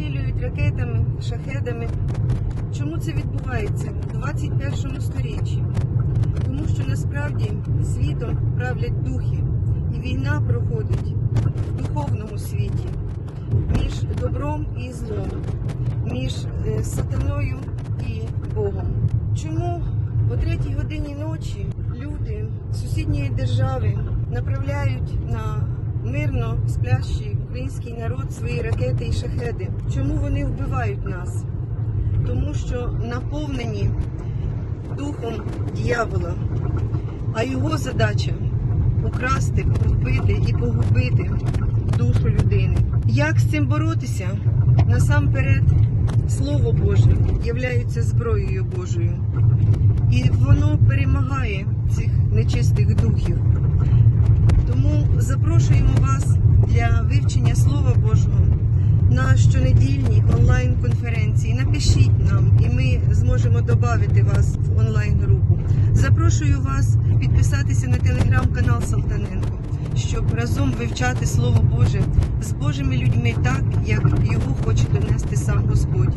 обстрілюють ракетами, шахедами. Чому це відбувається у 21 сторіччі? Тому що насправді світом правлять духи, і війна проходить в духовному світі між добром і злом, між е, сатаною і Богом. Чому о третій годині ночі люди сусідньої держави направляють на мирно сплящий український народ свої ракети і шахеди? Чому вони вбивають нас? Тому що наповнені духом дьявола, а його задача украсти, вбити і погубити душу людини. Як з цим боротися? Насамперед, Слово Боже являється зброєю Божою, і воно перемагає цих нечистих духів. Тому запрошуємо вас для вивчення Слова Божого на щонедільній онлайн-конференції. Напишіть нам, і ми зможемо додати вас в онлайн-групу. Запрошую вас підписатися на телеграм-канал Салтаненко, щоб разом вивчати Слово Боже з Божими людьми так, як його хоче донести сам Господь.